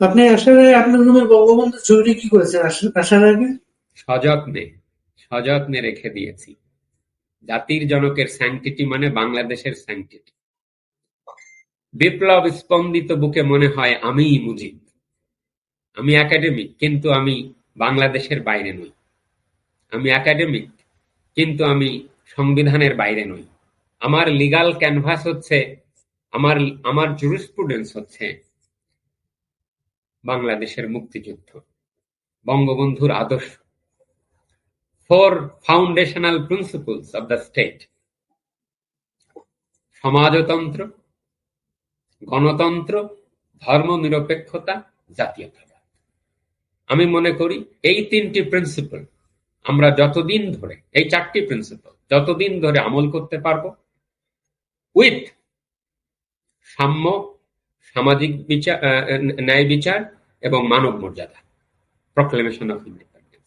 আপনি আসার আগে আপনার রুমের বঙ্গবন্ধু ছবিটি কি করেছেন? আসার আগে সযত্নে সযত্নে রেখে দিয়েছি। জাতির জনকের স্যাংটিটি মানে বাংলাদেশের স্যাংটিটি বিপ্লব স্পন্দিত বুকে মনে হয় আমিই মুজিব। আমি একাডেমিক কিন্তু আমি বাংলাদেশের বাইরে নই। আমি একাডেমিক কিন্তু আমি সংবিধানের বাইরে নই। আমার লিগাল ক্যানভাস হচ্ছে, আমার আমার জুরিসপ্রুডেন্স হচ্ছে বাংলাদেশের মুক্তিযুদ্ধ, বঙ্গবন্ধুর আদর্শ, four foundational principles of the state, সমাজতন্ত্র, গণতন্ত্র, ধর্মনিরপেক্ষতা, জাতীয়তাবাদ। আমি মনে করি এই তিনটি প্রিন্সিপাল আমরা যতদিন ধরে, এই চারটি প্রিন্সিপাল যতদিন ধরে আমল করতে পারব, উইথ সাম্য সামাজিক বিচার ন্যায় বিচার এবং মানব মর্যাদা। প্রক্লেমেশন অফ ইন্ডিপেন্ডেন্স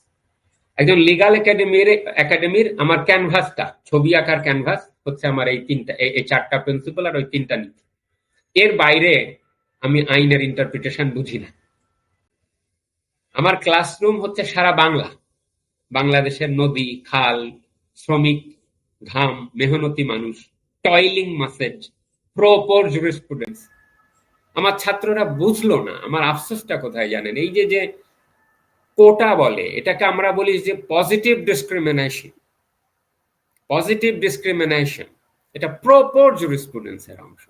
একজন লিগাল একাডেমির একাডেমির আমার ক্যানভাসটা ছবি আঁকার ক্যানভাস হচ্ছে আমার এই তিনটা, এই চারটা প্রিন্সিপাল আর ওই তিনটা নীতি। এর বাইরে আমি আইনের ইন্টারপ্রিটেশন বুঝি না। আমার ক্লাসরুম হচ্ছে সারা বাংলা। বাংলাদেশের নদী, খাল, শ্রমিক, ঘাম, মেহনতি মানুষ টয়লিং মাসেজ প্রপর জুরিসপ্রুডেন্স আমার ছাত্ররা বুঝলো না, আমার আফসোসটা কোথায় জানেন? এই যে যে কোটা বলে, এটাকে আমরা বলি যে পজিটিভ ডিসক্রিমিনেশন পজিটিভ ডিসক্রিমিনেশন এটা প্রপর জুরিসপ্রুডেন্সের অংশ।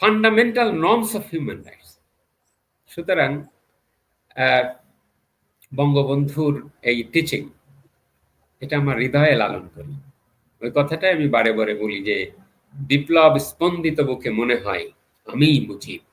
Fundamental norms of human rights সুতরাং বঙ্গবন্ধুর এই টিচিং এটা আমার হৃদয়ে লালন করি। ওই কথাটাই আমি বারে বারে বলি যে বিপ্লব স্পন্দিত বুকে মনে হয় আমিই মুজিব